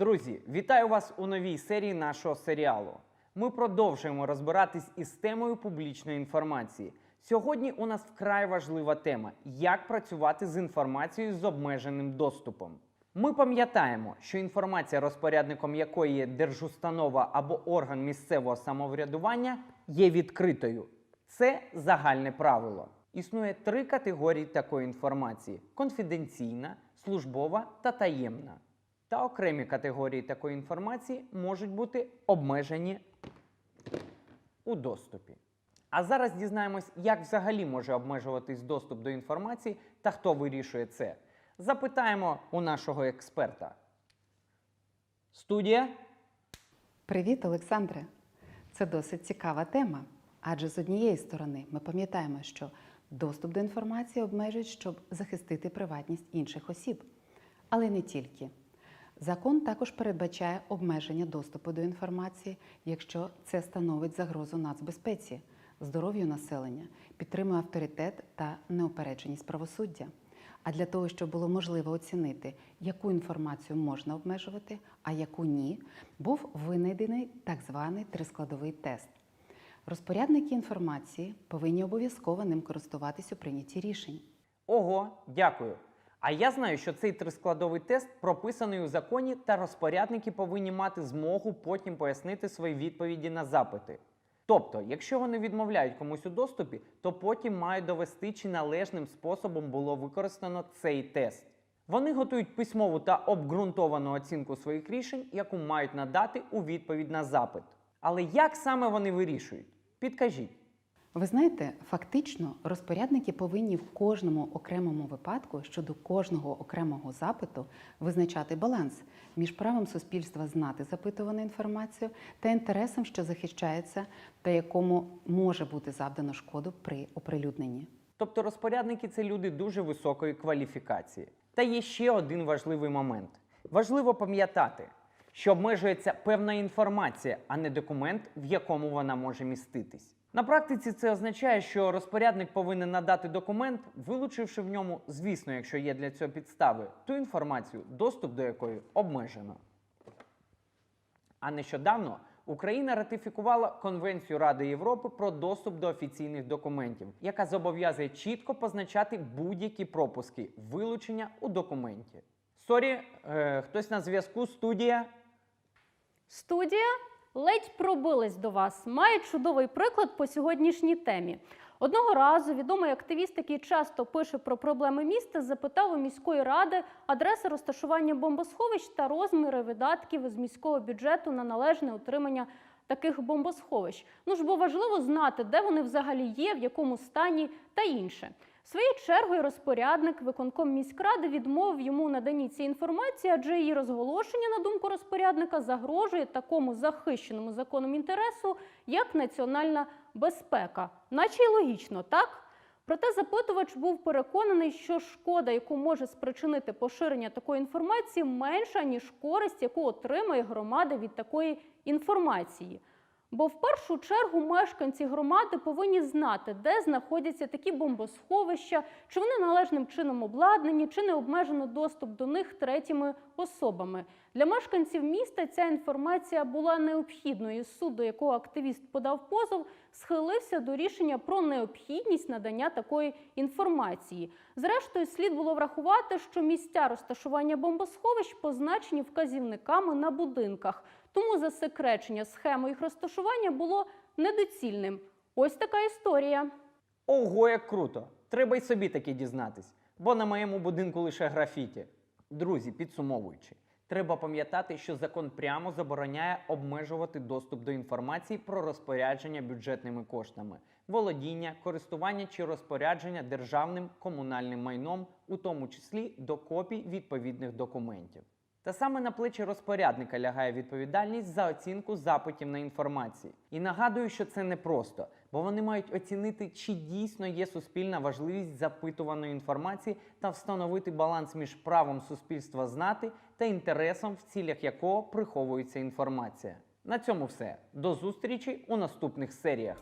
Друзі, вітаю вас у новій серії нашого серіалу. Ми продовжуємо розбиратись із темою публічної інформації. Сьогодні у нас вкрай важлива тема: як працювати з інформацією з обмеженим доступом. Ми пам'ятаємо, що інформація, розпорядником якої є держустанова або орган місцевого самоврядування, є відкритою. Це загальне правило. Існує три категорії такої інформації: конфіденційна, службова та таємна. Та окремі категорії такої інформації можуть бути обмежені у доступі. А зараз дізнаємось, як взагалі може обмежуватись доступ до інформації та хто вирішує це. Запитаємо у нашого експерта. Студія. Привіт, Олександре! Це досить цікава тема. Адже з однієї сторони ми пам'ятаємо, що доступ до інформації обмежують, щоб захистити приватність інших осіб. Але не тільки. Закон також передбачає обмеження доступу до інформації, якщо це становить загрозу нацбезпеці, здоров'ю населення, підтримує авторитет та неупередженість правосуддя. А для того, щоб було можливо оцінити, яку інформацію можна обмежувати, а яку ні, був винайдений так званий трискладовий тест. Розпорядники інформації повинні обов'язково ним користуватись у прийнятті рішень. Ого, дякую. А я знаю, що цей трискладовий тест прописаний у законі, та розпорядники повинні мати змогу потім пояснити свої відповіді на запити. Тобто, якщо вони відмовляють комусь у доступі, то потім мають довести, чи належним способом було використано цей тест. Вони готують письмову та обґрунтовану оцінку своїх рішень, яку мають надати у відповідь на запит. Але як саме вони вирішують? Підкажіть. Ви знаєте, фактично розпорядники повинні в кожному окремому випадку щодо кожного окремого запиту визначати баланс між правом суспільства знати запитувану інформацію та інтересом, що захищається, та якому може бути завдано шкоду при оприлюдненні. Тобто розпорядники це люди дуже високої кваліфікації. Та є ще один важливий момент. Важливо пам'ятати, що обмежується певна інформація, а не документ, в якому вона може міститись. На практиці це означає, що розпорядник повинен надати документ, вилучивши в ньому, звісно, якщо є для цього підстави, ту інформацію, доступ до якої обмежено. А нещодавно Україна ратифікувала Конвенцію Ради Європи про доступ до офіційних документів, яка зобов'язує чітко позначати будь-які пропуски вилучення у документі. Сорі, е, хтось на зв'язку, студія. Студія ледь пробилась до вас. Має чудовий приклад по сьогоднішній темі. Одного разу відомий активіст, який часто пише про проблеми міста, запитав у міської ради адреси розташування бомбосховищ та розміри видатків з міського бюджету на належне утримання таких бомбосховищ. Ну ж бо важливо знати, де вони взагалі є, в якому стані та інше. Своєю чергою розпорядник виконком міськради відмовив йому наданні цієї інформації, адже її розголошення, на думку розпорядника, загрожує такому захищеному законом інтересу, як національна безпека. Наче й логічно, так? Проте запитувач був переконаний, що шкода, яку може спричинити поширення такої інформації, менша ніж користь, яку отримає громада від такої інформації. Бо в першу чергу мешканці громади повинні знати, де знаходяться такі бомбосховища, чи вони належним чином обладнані, чи не обмежено доступ до них третіми особами. Для мешканців міста ця інформація була необхідною. Суд, до якого активіст подав позов, схилився до рішення про необхідність надання такої інформації. Зрештою, слід було врахувати, що місця розташування бомбосховищ позначені вказівниками на будинках. Тому засекречення схеми їх розташування було недоцільним. Ось така історія. Ого, як круто! Треба й собі таки дізнатись, бо на моєму будинку лише графіті. Друзі, підсумовуючи, треба пам'ятати, що закон прямо забороняє обмежувати доступ до інформації про розпорядження бюджетними коштами, володіння, користування чи розпорядження державним комунальним майном, у тому числі до копій відповідних документів. Та саме на плечі розпорядника лягає відповідальність за оцінку запитів на інформації. І нагадую, що це непросто, бо вони мають оцінити, чи дійсно є суспільна важливість запитуваної інформації та встановити баланс між правом суспільства знати та інтересом, в цілях якого приховується інформація. На цьому все. До зустрічі у наступних серіях.